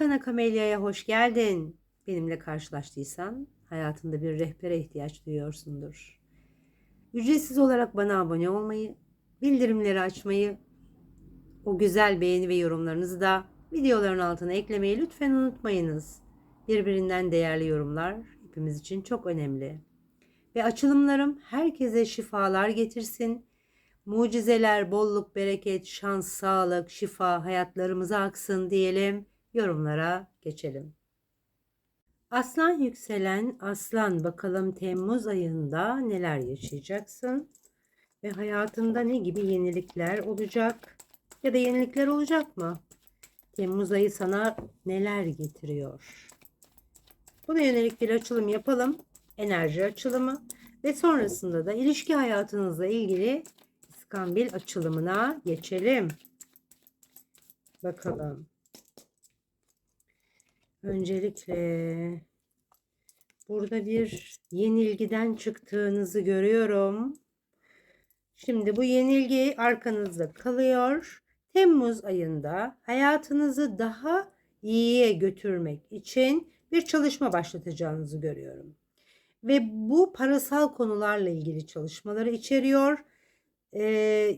Arkana Kamelya'ya hoş geldin. Benimle karşılaştıysan hayatında bir rehbere ihtiyaç duyuyorsundur. Ücretsiz olarak bana abone olmayı, bildirimleri açmayı, o güzel beğeni ve yorumlarınızı da videoların altına eklemeyi lütfen unutmayınız. Birbirinden değerli yorumlar hepimiz için çok önemli. Ve açılımlarım herkese şifalar getirsin. Mucizeler, bolluk, bereket, şans, sağlık, şifa hayatlarımıza aksın diyelim. Yorumlara geçelim. Aslan yükselen aslan bakalım Temmuz ayında neler yaşayacaksın? Ve hayatında ne gibi yenilikler olacak? Ya da yenilikler olacak mı? Temmuz ayı sana neler getiriyor? Buna yönelik bir açılım yapalım. Enerji açılımı ve sonrasında da ilişki hayatınızla ilgili iskambil açılımına geçelim. Bakalım. Öncelikle burada bir yenilgiden çıktığınızı görüyorum. Şimdi bu yenilgi arkanızda kalıyor. Temmuz ayında hayatınızı daha iyiye götürmek için bir çalışma başlatacağınızı görüyorum. Ve bu parasal konularla ilgili çalışmaları içeriyor. Ee,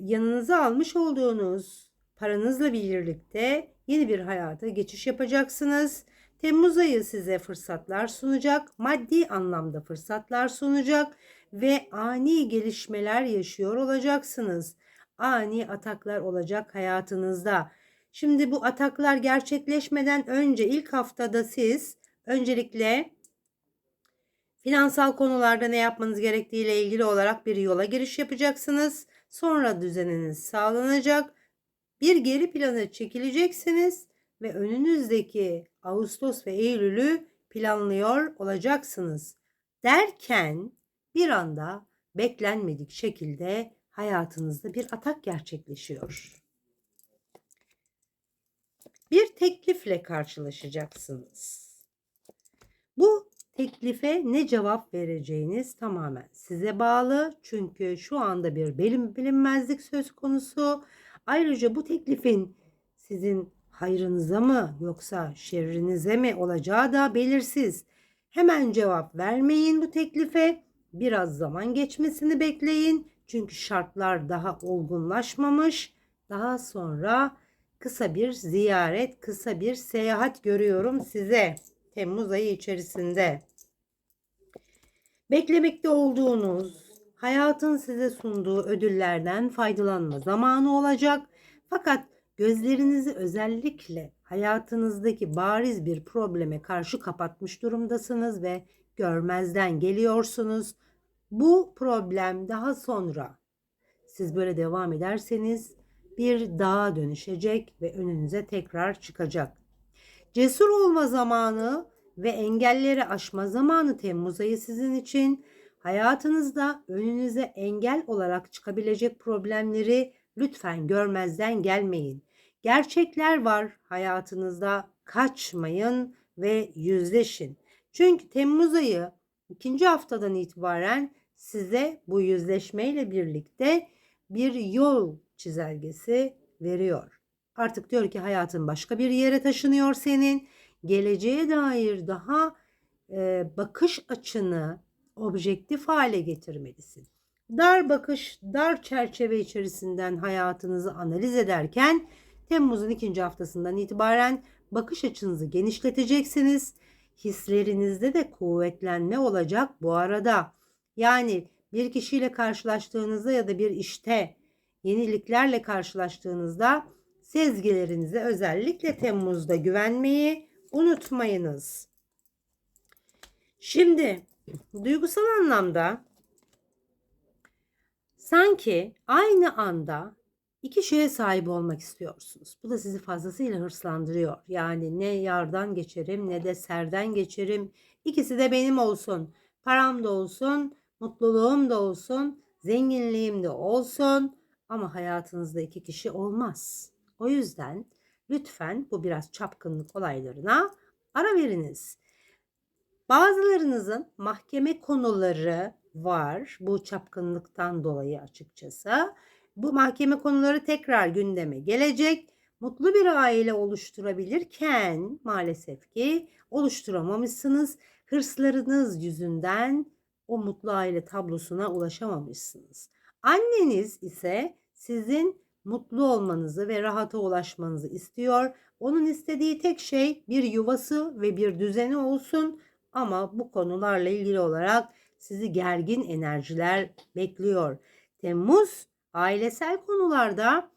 yanınıza almış olduğunuz paranızla birlikte yeni bir hayata geçiş yapacaksınız. Temmuz ayı size fırsatlar sunacak, maddi anlamda fırsatlar sunacak ve ani gelişmeler yaşıyor olacaksınız. Ani ataklar olacak hayatınızda. Şimdi bu ataklar gerçekleşmeden önce ilk haftada siz öncelikle finansal konularda ne yapmanız gerektiği ile ilgili olarak bir yola giriş yapacaksınız. Sonra düzeniniz sağlanacak. Bir geri plana çekileceksiniz ve önünüzdeki Ağustos ve Eylül'ü planlıyor olacaksınız. Derken bir anda beklenmedik şekilde hayatınızda bir atak gerçekleşiyor. Bir teklifle karşılaşacaksınız. Bu teklife ne cevap vereceğiniz tamamen size bağlı. Çünkü şu anda bir bilinmezlik söz konusu. Ayrıca bu teklifin sizin hayrınıza mı yoksa şerrinize mi olacağı da belirsiz. Hemen cevap vermeyin bu teklife. Biraz zaman geçmesini bekleyin. Çünkü şartlar daha olgunlaşmamış. Daha sonra kısa bir ziyaret, kısa bir seyahat görüyorum size Temmuz ayı içerisinde. Beklemekte olduğunuz, hayatın size sunduğu ödüllerden faydalanma zamanı olacak. Fakat gözlerinizi özellikle hayatınızdaki bariz bir probleme karşı kapatmış durumdasınız ve görmezden geliyorsunuz. Bu problem daha sonra siz böyle devam ederseniz bir dağa dönüşecek ve önünüze tekrar çıkacak. Cesur olma zamanı ve engelleri aşma zamanı Temmuz ayı sizin için. Hayatınızda önünüze engel olarak çıkabilecek problemleri lütfen görmezden gelmeyin. Gerçekler var hayatınızda. Kaçmayın ve yüzleşin. Çünkü Temmuz ayı ikinci haftadan itibaren size bu yüzleşmeyle birlikte bir yol çizelgesi veriyor. Artık diyor ki hayatın başka bir yere taşınıyor senin. Geleceğe dair daha e, bakış açını objektif hale getirmelisin. Dar bakış, dar çerçeve içerisinden hayatınızı analiz ederken Temmuz'un ikinci haftasından itibaren bakış açınızı genişleteceksiniz. Hislerinizde de kuvvetlenme olacak bu arada. Yani bir kişiyle karşılaştığınızda ya da bir işte yeniliklerle karşılaştığınızda sezgilerinize özellikle Temmuz'da güvenmeyi unutmayınız. Şimdi duygusal anlamda sanki aynı anda iki şeye sahip olmak istiyorsunuz. Bu da sizi fazlasıyla hırslandırıyor. Yani ne yardan geçerim ne de serden geçerim. İkisi de benim olsun. Param da olsun, mutluluğum da olsun, zenginliğim de olsun ama hayatınızda iki kişi olmaz. O yüzden lütfen bu biraz çapkınlık olaylarına ara veriniz. Bazılarınızın mahkeme konuları var bu çapkınlıktan dolayı açıkçası. Bu mahkeme konuları tekrar gündeme gelecek. mutlu bir aile oluşturabilirken maalesef ki oluşturamamışsınız. Hırslarınız yüzünden o mutlu aile tablosuna ulaşamamışsınız. Anneniz ise sizin mutlu olmanızı ve rahata ulaşmanızı istiyor. Onun istediği tek şey bir yuvası ve bir düzeni olsun ama bu konularla ilgili olarak sizi gergin enerjiler bekliyor. Temmuz ailesel konularda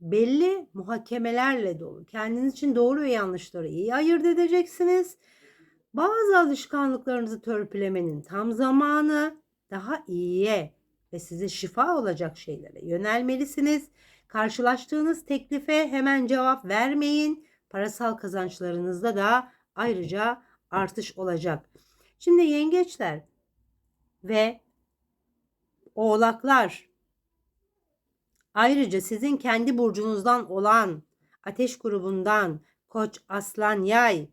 belli muhakemelerle dolu. Kendiniz için doğru ve yanlışları iyi ayırt edeceksiniz. Bazı alışkanlıklarınızı törpülemenin tam zamanı daha iyiye ve size şifa olacak şeylere yönelmelisiniz. Karşılaştığınız teklife hemen cevap vermeyin. Parasal kazançlarınızda da ayrıca artış olacak. Şimdi yengeçler ve oğlaklar ayrıca sizin kendi burcunuzdan olan ateş grubundan koç, aslan, yay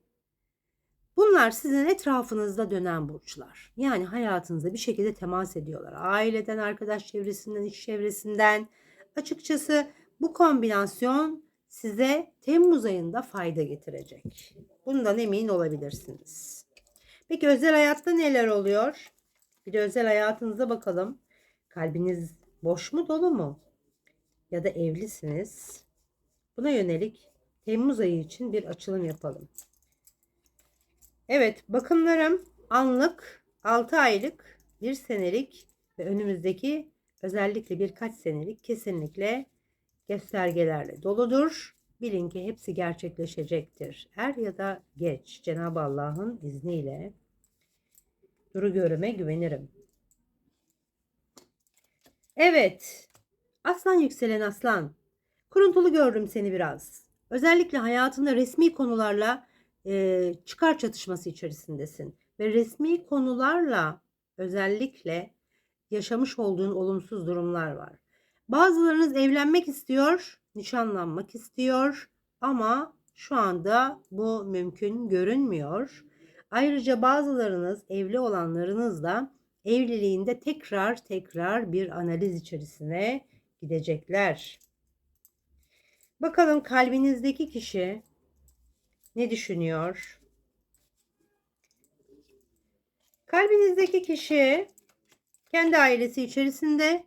bunlar sizin etrafınızda dönen burçlar. Yani hayatınıza bir şekilde temas ediyorlar. Aileden, arkadaş çevresinden, iş çevresinden. Açıkçası bu kombinasyon size Temmuz ayında fayda getirecek. Bundan emin olabilirsiniz. Peki özel hayatta neler oluyor? Bir de özel hayatınıza bakalım. Kalbiniz boş mu dolu mu? Ya da evlisiniz. Buna yönelik Temmuz ayı için bir açılım yapalım. Evet bakımlarım anlık 6 aylık 1 senelik ve önümüzdeki özellikle birkaç senelik kesinlikle göstergelerle doludur. Bilin ki hepsi gerçekleşecektir. Er ya da geç Cenab-ı Allah'ın izniyle duru görüme güvenirim. Evet. Aslan yükselen aslan. Kuruntulu gördüm seni biraz. Özellikle hayatında resmi konularla e, çıkar çatışması içerisindesin. Ve resmi konularla özellikle yaşamış olduğun olumsuz durumlar var. Bazılarınız evlenmek istiyor, nişanlanmak istiyor ama şu anda bu mümkün görünmüyor. Ayrıca bazılarınız evli olanlarınız da evliliğinde tekrar tekrar bir analiz içerisine gidecekler. Bakalım kalbinizdeki kişi ne düşünüyor? Kalbinizdeki kişi kendi ailesi içerisinde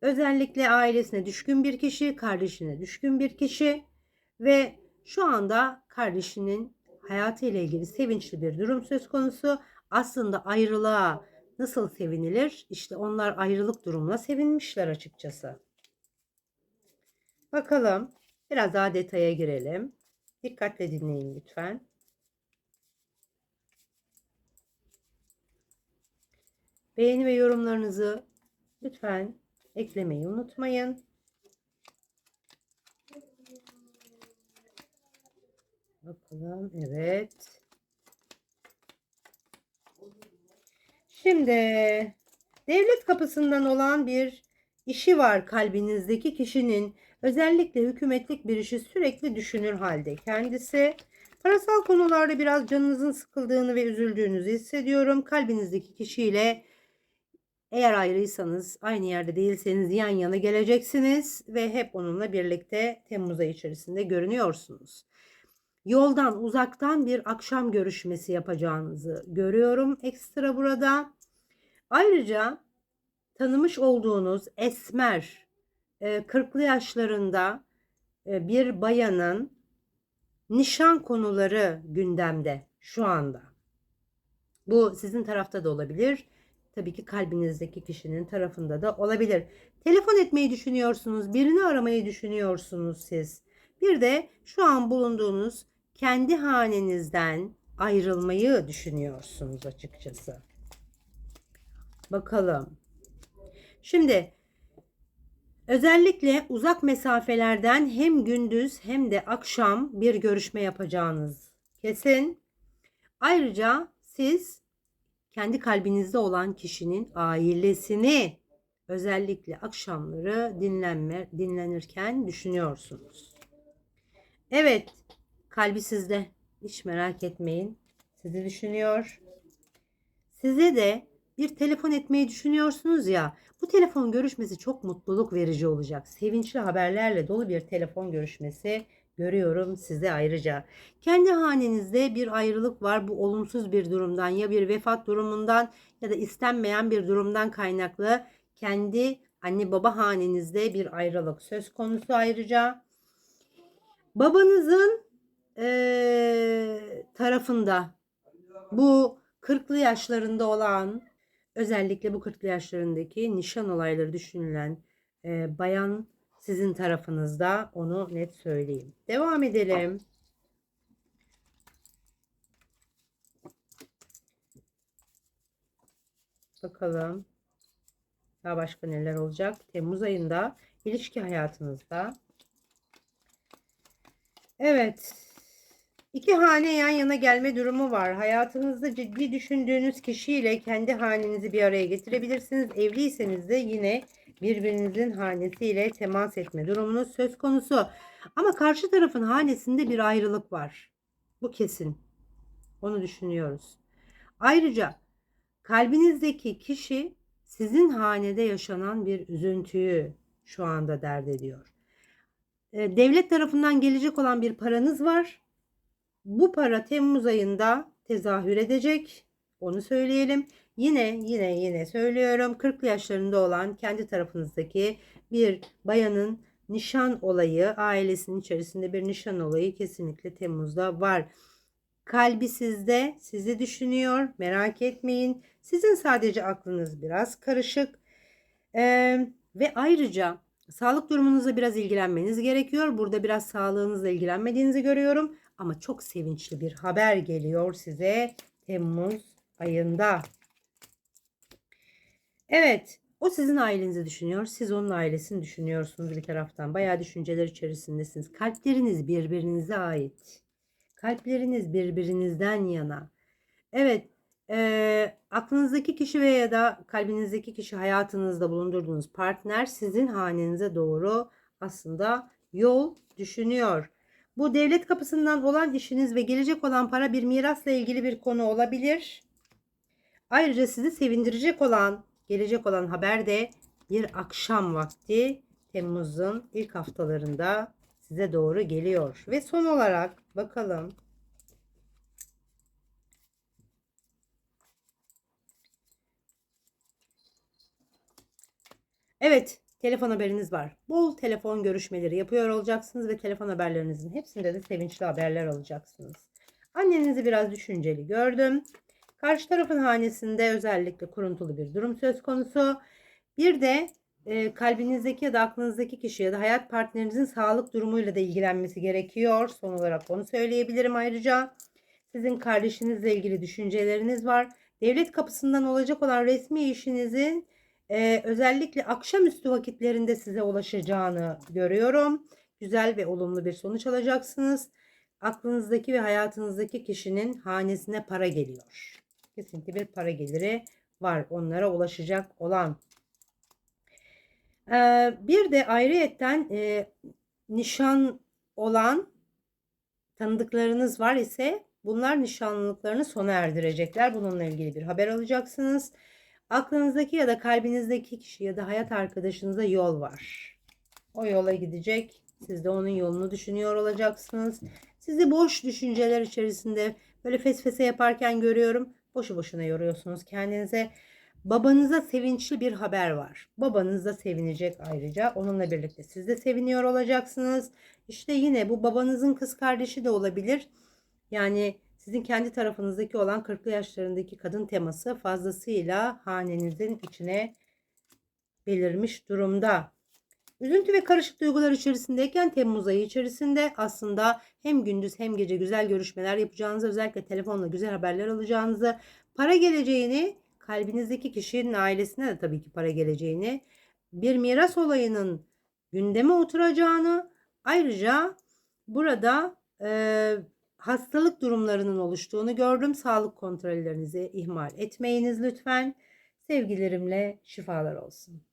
özellikle ailesine düşkün bir kişi, kardeşine düşkün bir kişi ve şu anda kardeşinin hayatı ile ilgili sevinçli bir durum söz konusu. Aslında ayrılığa nasıl sevinilir? İşte onlar ayrılık durumuna sevinmişler açıkçası. Bakalım biraz daha detaya girelim. Dikkatle dinleyin lütfen. Beğeni ve yorumlarınızı lütfen eklemeyi unutmayın. Bakalım. Evet. Şimdi devlet kapısından olan bir işi var kalbinizdeki kişinin. Özellikle hükümetlik bir işi sürekli düşünür halde kendisi. Parasal konularda biraz canınızın sıkıldığını ve üzüldüğünüzü hissediyorum. Kalbinizdeki kişiyle eğer ayrıysanız, aynı yerde değilseniz yan yana geleceksiniz ve hep onunla birlikte Temmuz ayı içerisinde görünüyorsunuz. Yoldan, uzaktan bir akşam görüşmesi yapacağınızı görüyorum ekstra burada. Ayrıca tanımış olduğunuz esmer, 40'lı yaşlarında bir bayanın nişan konuları gündemde şu anda. Bu sizin tarafta da olabilir tabii ki kalbinizdeki kişinin tarafında da olabilir. Telefon etmeyi düşünüyorsunuz, birini aramayı düşünüyorsunuz siz. Bir de şu an bulunduğunuz kendi hanenizden ayrılmayı düşünüyorsunuz açıkçası. Bakalım. Şimdi özellikle uzak mesafelerden hem gündüz hem de akşam bir görüşme yapacağınız kesin. Ayrıca siz kendi kalbinizde olan kişinin ailesini özellikle akşamları dinlenme, dinlenirken düşünüyorsunuz. Evet, kalbi sizde. Hiç merak etmeyin. Sizi düşünüyor. Size de bir telefon etmeyi düşünüyorsunuz ya. Bu telefon görüşmesi çok mutluluk verici olacak. Sevinçli haberlerle dolu bir telefon görüşmesi görüyorum size ayrıca. Kendi hanenizde bir ayrılık var. Bu olumsuz bir durumdan ya bir vefat durumundan ya da istenmeyen bir durumdan kaynaklı kendi anne baba hanenizde bir ayrılık söz konusu ayrıca. Babanızın eee, tarafında bu 40'lı yaşlarında olan özellikle bu 40'lı yaşlarındaki nişan olayları düşünülen eee, bayan sizin tarafınızda onu net söyleyeyim. Devam edelim. Bakalım. Daha başka neler olacak? Temmuz ayında ilişki hayatınızda. Evet. İki hane yan yana gelme durumu var. Hayatınızda ciddi düşündüğünüz kişiyle kendi hanenizi bir araya getirebilirsiniz. Evliyseniz de yine birbirinizin hanesiyle temas etme durumunuz söz konusu. Ama karşı tarafın hanesinde bir ayrılık var. Bu kesin. Onu düşünüyoruz. Ayrıca kalbinizdeki kişi sizin hanede yaşanan bir üzüntüyü şu anda dert ediyor. E, Devlet tarafından gelecek olan bir paranız var. Bu para Temmuz ayında tezahür edecek. Onu söyleyelim. Yine yine yine söylüyorum. 40'lı yaşlarında olan kendi tarafınızdaki bir bayanın nişan olayı, ailesinin içerisinde bir nişan olayı kesinlikle Temmuz'da var. Kalbi sizde, sizi düşünüyor. Merak etmeyin. Sizin sadece aklınız biraz karışık. Ee, ve ayrıca sağlık durumunuzla biraz ilgilenmeniz gerekiyor. Burada biraz sağlığınızla ilgilenmediğinizi görüyorum. Ama çok sevinçli bir haber geliyor size Temmuz ayında. Evet, o sizin ailenizi düşünüyor. Siz onun ailesini düşünüyorsunuz bir taraftan. Bayağı düşünceler içerisindesiniz. Kalpleriniz birbirinize ait. Kalpleriniz birbirinizden yana. Evet, eee, aklınızdaki kişi veya da kalbinizdeki kişi hayatınızda bulundurduğunuz partner sizin hanenize doğru aslında yol düşünüyor. Bu devlet kapısından olan işiniz ve gelecek olan para bir mirasla ilgili bir konu olabilir. Ayrıca sizi sevindirecek olan, gelecek olan haber de bir akşam vakti Temmuz'un ilk haftalarında size doğru geliyor. Ve son olarak bakalım. Evet, telefon haberiniz var. Bol telefon görüşmeleri yapıyor olacaksınız ve telefon haberlerinizin hepsinde de sevinçli haberler alacaksınız. Annenizi biraz düşünceli gördüm. Karşı tarafın hanesinde özellikle kuruntulu bir durum söz konusu. Bir de e, kalbinizdeki ya da aklınızdaki kişi ya da hayat partnerinizin sağlık durumuyla da ilgilenmesi gerekiyor. Son olarak onu söyleyebilirim ayrıca. Sizin kardeşinizle ilgili düşünceleriniz var. Devlet kapısından olacak olan resmi işinizin e, özellikle akşamüstü vakitlerinde size ulaşacağını görüyorum. Güzel ve olumlu bir sonuç alacaksınız. Aklınızdaki ve hayatınızdaki kişinin hanesine para geliyor. Kesinlikle bir para geliri var onlara ulaşacak olan. Ee, bir de ayrıyetten e, nişan olan tanıdıklarınız var ise bunlar nişanlılıklarını sona erdirecekler. Bununla ilgili bir haber alacaksınız. Aklınızdaki ya da kalbinizdeki kişi ya da hayat arkadaşınıza yol var. O yola gidecek. Siz de onun yolunu düşünüyor olacaksınız. Sizi boş düşünceler içerisinde böyle fesfese yaparken görüyorum. Boşu boşuna yoruyorsunuz kendinize. Babanıza sevinçli bir haber var. Babanız da sevinecek ayrıca. Onunla birlikte siz de seviniyor olacaksınız. İşte yine bu babanızın kız kardeşi de olabilir. Yani sizin kendi tarafınızdaki olan 40'lı yaşlarındaki kadın teması fazlasıyla hanenizin içine belirmiş durumda. Üzüntü ve karışık duygular içerisindeyken Temmuz ayı içerisinde aslında hem gündüz hem gece güzel görüşmeler yapacağınızı, özellikle telefonla güzel haberler alacağınızı, para geleceğini, kalbinizdeki kişinin ailesine de tabii ki para geleceğini, bir miras olayının gündeme oturacağını, ayrıca burada e, hastalık durumlarının oluştuğunu gördüm. Sağlık kontrollerinizi ihmal etmeyiniz lütfen. Sevgilerimle şifalar olsun.